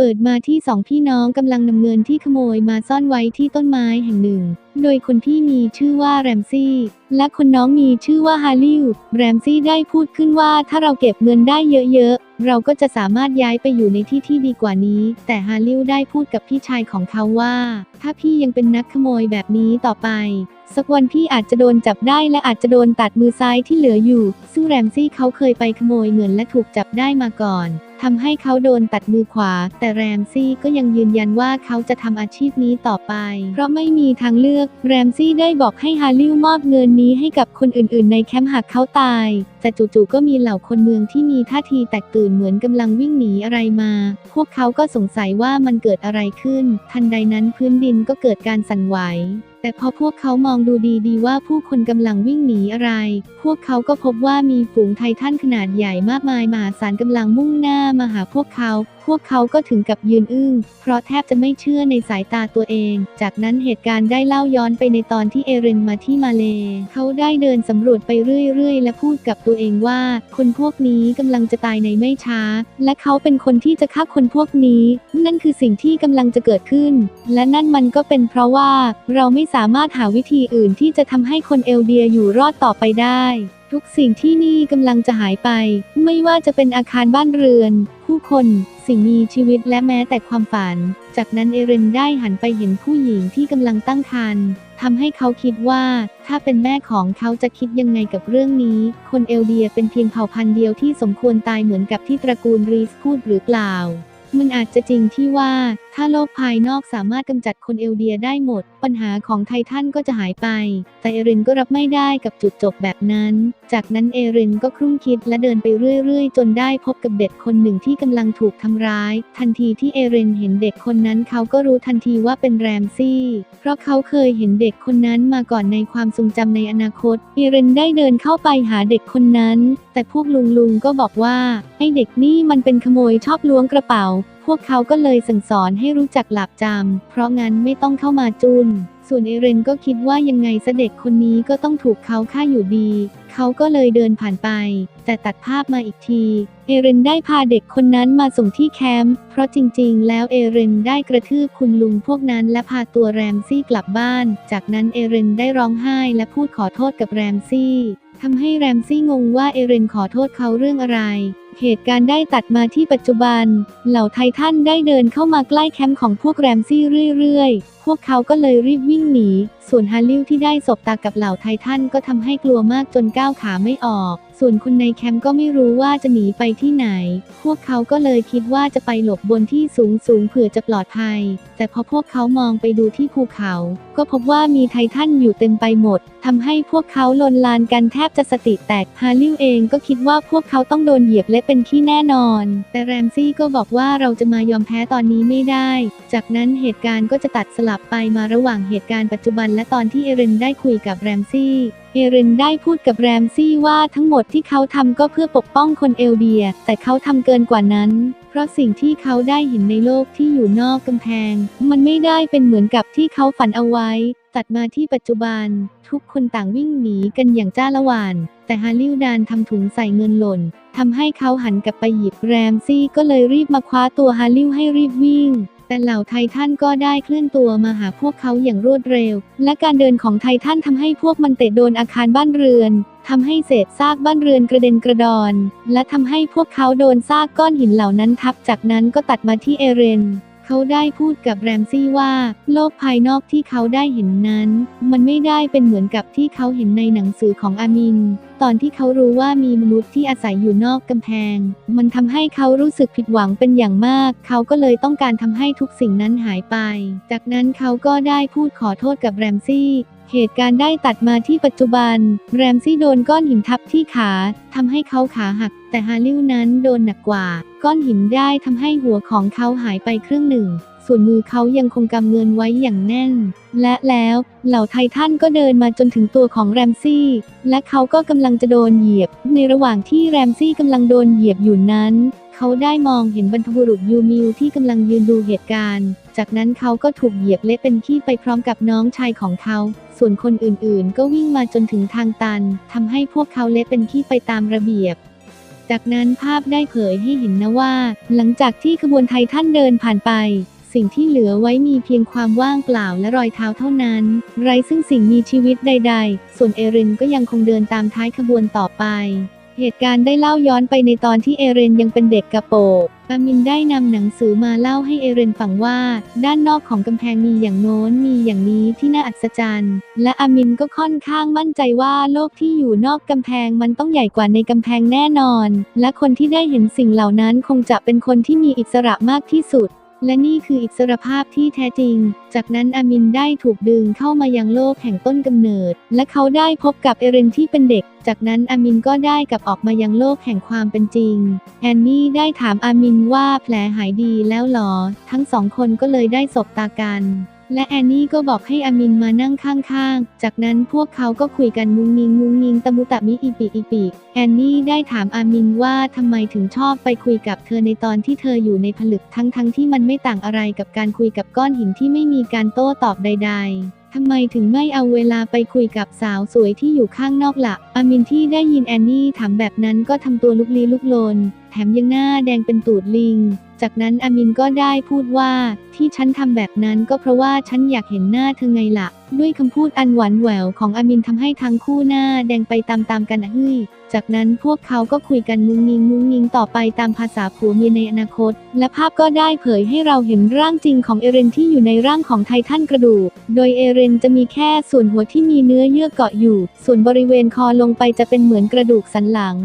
เปิดมาที่สองพี่น้องกำลังนำเงินที่ขโมยมาซ่อนไว้ที่ต้นไม้แห่งหนึ่ง โดยคนพี่มีชื่อว่าแรมซี่ และคนน้องมีชื่อว่าฮาริวแรมซี่ได้พูดขึ้นว่าถ้าเราเก็บเงินได้เยอะๆ เราก็จะสามารถย้ายไปอยู่ในที่ที่ดีกว่านี้ แต่ฮาริวได้พูดกับพี่ชายของเขาว่า ถ้าพี่ยังเป็นนักขโมยแบบนี้ต่อไป สักวันพี่อาจจะโดนจับได้และอาจจะโดนตัดมือซ้ายที่เหลืออยู่ ซึ่งแรมซี่เขาเคยไปขโมยเงินและถูกจับได้มาก่อน ทำให้เขาโดนตัดมือขวา แต่แรมซี่ก็ยังยืนยันว่าเขาจะทำอาชีพนี้ต่อไป เพราะไม่มีทางเลือก แรมซี่ได้บอกให้ฮาริวมอบเงินนี้ให้กับคนอื่นๆ ในแคมป์หากเขาตายแต่จู่ๆก็มีเหล่าคนเมืองที่มีท่าทีแตกตื่นเหมือนกำลังวิ่งหนีอะไรมา พวกเขาก็สงสัยว่ามันเกิดอะไรขึ้น ทันใดนั้นพื้นดินก็เกิดการสั่นไหว แต่พอพวกเขามองดูดีๆว่าผู้คนกำลังวิ่งหนีอะไร พวกเขาก็พบว่ามีฝูงไททันขนาดใหญ่มากมายมหาศาลกำลังมุ่งหน้ามาหาพวกเขา วกเขาก็ถึงกับยืนอึ้ง เพราะแทบจะไม่เชื่อในสายตาตัวเอง จากนั้นเหตุการณ์ได้เล่าย้อนไปในตอนที่เอเรนมาที่มาเล เขาได้เดินสำรวจไปเรื่อยๆ และพูดกับตัวเองว่า คนพวกนี้กำลังจะตายในไม่ช้า และเขาเป็นคนที่จะฆ่าคนพวกนี้ นั่นคือสิ่งที่กำลังจะเกิดขึ้น และนั่นมันก็เป็นเพราะว่า เราไม่สามารถหาวิธีอื่นที่จะทำให้คนเอลเดียอยู่รอดต่อไปได้ ทุกสิ่งที่นี่กำลังจะหายไป ไม่ว่าจะเป็นอาคารบ้านเรือน ผู้คน สิ่งมีชีวิตและแม้แต่ความฝัน จากนั้นเอเรนได้หันไปเห็นผู้หญิงที่กำลังตั้งครรภ์ทำให้เขาคิดว่า ถ้าเป็นแม่ของเขาจะคิดยังไงกับเรื่องนี้ คนเอลเดียเป็นเพียงเผ่าพันธุ์เดียวที่สมควรตายเหมือนกับที่ตระกูลรีสพูดหรือเปล่า มันอาจจะจริงที่ว่า ถ้าโลกภายนอกสามารถกำจัดคนเอลเดียได้หมด ปัญหาของไททันก็จะหายไป แต่เอเรนก็รับไม่ได้กับจุดจบแบบนั้น จากนั้นเอเรนก็ครุ่นคิดและเดินไปเรื่อยๆ จนได้พบกับเด็กคนหนึ่งที่กำลังถูกทำร้าย ทันทีที่เอเรนเห็นเด็กคนนั้นเขาก็รู้ทันทีว่าเป็นแรมซี่ เพราะเขาเคยเห็นเด็กคนนั้นมาก่อนในความทรงจำในอนาคต เอเรนได้เดินเข้าไปหาเด็กคนนั้น แต่พวกลุงลุงๆก็บอกว่าไอ้เด็กนี่มันเป็นขโมยชอบล้วงกระเป๋า วกเขาก็เลยสั่งสอนให้รู้จักหลับจำ เพราะงั้นไม่ต้องเข้ามาจุน ส่วนเอเรนก็คิดว่ายังไงซะเด็กคนนี้ก็ต้องถูกเขาฆ่าอยู่ดี เขาก็เลยเดินผ่านไป แต่ตัดภาพมาอีกที เอเรนได้พาเด็กคนนั้นมาส่งที่แคมป์ เพราะจริงๆ แล้วเอเรนได้กระทืบคุณลุงพวกนั้นและพาตัวแรมซี่กลับบ้าน จากนั้นเอเรนได้ร้องไห้และพูดขอโทษกับแรมซี่ทำให้แรมซี่งงว่าเอเรนขอโทษเขาเรื่องอะไร เหตุการณ์ได้ตัดมาที่ปัจจุบัน เหล่าไททันได้เดินเข้ามาใกล้แคมป์ของพวกแรมซี่เรื่อยๆ พวกเขาก็เลยรีบวิ่งหนี ส่วนฮาริวที่ได้สบตากับเหล่าไททันก็ทำให้กลัวมากจนก้าวขาไม่ออก ส่วนคนในแคมป์ก็ไม่รู้ว่าจะหนีไปที่ไหน พวกเขาก็เลยคิดว่าจะไปหลบบนที่สูงสูงๆเผื่อจะปลอดภัย แต่พอพวกเขามองไปดูที่ภูเขา ก็พบว่ามีไททันอยู่เต็มไปหมดทำให้พวกเขาลนลานกันแทบจะสติแตก ฮาริวเองก็คิดว่าพวกเขาต้องโดนเหยียบและเป็นที่แน่นอน แต่แรมซี่ก็บอกว่าเราจะมายอมแพ้ตอนนี้ไม่ได้ จากนั้นเหตุการณ์ก็จะตัดสลับไปมาระหว่างเหตุการณ์ปัจจุบันและตอนที่เอเรนได้คุยกับแรมซี่เอเรนได้พูดกับแรมซี่ว่าทั้งหมดที่เขาทำก็เพื่อปกป้องคนเอลเดีย แต่เขาทำเกินกว่านั้น เพราะสิ่งที่เขาได้เห็นในโลกที่อยู่นอกกำแพง มันไม่ได้เป็นเหมือนกับที่เขาฝันเอาไว้ ตัดมาที่ปัจจุบัน ทุกคนต่างวิ่งหนีกันอย่างจ้าละวาน แต่ฮาริวดานทำถุงใส่เงินหล่นทำให้เขาหันกลับไปหยิบแรมซี่ก็เลยรีบมาคว้าตัวฮาริวให้รีบวิ่ง แต่เหล่าไททันก็ได้เคลื่อนตัวมาหาพวกเขาอย่างรวดเร็ว และการเดินของไททันทำให้พวกมันเตะโดนอาคารบ้านเรือนทำให้เศษซากบ้านเรือนกระเด็นกระดอน และทำให้พวกเขาโดนซากก้อนหินเหล่านั้นทับ จากนั้นก็ตัดมาที่เอเรน เขาได้พูดกับแรมซี่ว่า โลกภายนอกที่เขาได้เห็นนั้น มันไม่ได้เป็นเหมือนกับที่เขาเห็นในหนังสือของอามิน ตอนที่เขารู้ว่ามีมนุษย์ที่อาศัยอยู่นอกกำแพง มันทำให้เขารู้สึกผิดหวังเป็นอย่างมาก เขาก็เลยต้องการทำให้ทุกสิ่งนั้นหายไป จากนั้นเขาก็ได้พูดขอโทษกับแรมซี่ เหตุการณ์ได้ตัดมาที่ปัจจุบัน แรมซี่โดนก้อนหินทับที่ขาทำให้เขาขาหัก แต่ฮาริวนั้นโดนหนักกว่า ก้อนหินได้ทำให้หัวของเขาหายไปครึ่งหนึ่ง ส่วนมือเขายังคงกำเงินไว้อย่างแน่น และแล้วเหล่าไททันก็เดินมาจนถึงตัวของแรมซี่ และเขาก็กำลังจะโดนเหยียบ ในระหว่างที่แรมซี่กำลังโดนเหยียบอยู่นั้น เขาได้มองเห็นบรรพบุรุษยูมิวที่กำลังยืนดูเหตุการณ์ จากนั้นเขาก็ถูกเหยียบเละเป็นขี้ไปพร้อมกับน้องชายของเขา ส่วนคนอื่นๆ ก็วิ่งมาจนถึงทางตันทำให้พวกเขาเละเป็นขี้ไปตามระเบียบ จากนั้นภาพได้เผยให้เห็นนะว่า หลังจากที่ขบวนไททันเดินผ่านไป สิ่งที่เหลือไว้มีเพียงความว่างเปล่าและรอยเท้าเท่านั้น ไร้ซึ่งสิ่งมีชีวิตใด ๆ ส่วนเอรินก็ยังคงเดินตามท้ายขบวนต่อไป เหตุการณ์ได้เล่าย้อนไปในตอนที่เอเรนยังเป็นเด็กกระโปงอามินได้นำหนังสือมาเล่าให้เอเรนฟังว่า ด้านนอกของกำแพงมีอย่างโน้นมีอย่างนี้ที่น่าอัศจรรย์ และอามินก็ค่อนข้างมั่นใจว่าโลกที่อยู่นอกกำแพงมันต้องใหญ่กว่าในกำแพงแน่นอน และคนที่ได้เห็นสิ่งเหล่านั้นคงจะเป็นคนที่มีอิสระมากที่สุด และนี่คืออิสรภาพที่แท้จริง จากนั้นอามินได้ถูกดึงเข้ามายังโลกแห่งต้นกำเนิด และเขาได้พบกับเอเรนที่เป็นเด็ก จากนั้นอามินก็ได้กลับออกมายังโลกแห่งความเป็นจริง แอนนี่ได้ถามอามินว่าแผลหายดีแล้วหรอ ทั้งสองคนก็เลยได้สบตากัน และแอนนี่ก็บอกให้อามินมานั่งข้างๆ จากนั้นพวกเขาก็คุยกันมุงมิงมุงมิงตะมุตะมิอีปีอีปีแอนนี่ได้ถามอามินว่าทำไมถึงชอบไปคุยกับเธอในตอนที่เธออยู่ในผลึกทั้งๆทที่มันไม่ต่างอะไรกับการคุยกับก้อนหินที่ไม่มีการโต้ตอบใด ๆทำไมถึงไม่เอาเวลาไปคุยกับสาวสวยที่อยู่ข้างนอกละ่ะอามินที่ได้ยินแอนนี่ถามแบบนั้นก็ทำตัวลุกลี้ลุกลน แถมยังหน้าแดงเป็นตูดลิง จากนั้นอามินก็ได้พูดว่า ที่ฉันทำแบบนั้นก็เพราะว่าฉันอยากเห็นหน้าเธอไงล่ะ ด้วยคำพูดอันหวานแหววของอามินทำให้ทั้งคู่หน้าแดงไปตามๆกันเฮ้ยจากนั้นพวกเขาก็คุยกันมุงมิงมุงมิงต่อไปตามภาษาผัวเมียในอนาคต และภาพก็ได้เผยให้เราเห็นร่างจริงของเอเรนที่อยู่ในร่างของไททันกระดูก โดยเอเรนจะมีแค่ส่วนหัวที่มีเนื้อเยื่อเกาะอยู่ ส่วนบริเวณคอลงไปจะเป็นเหมือนกระดูกสันหลัง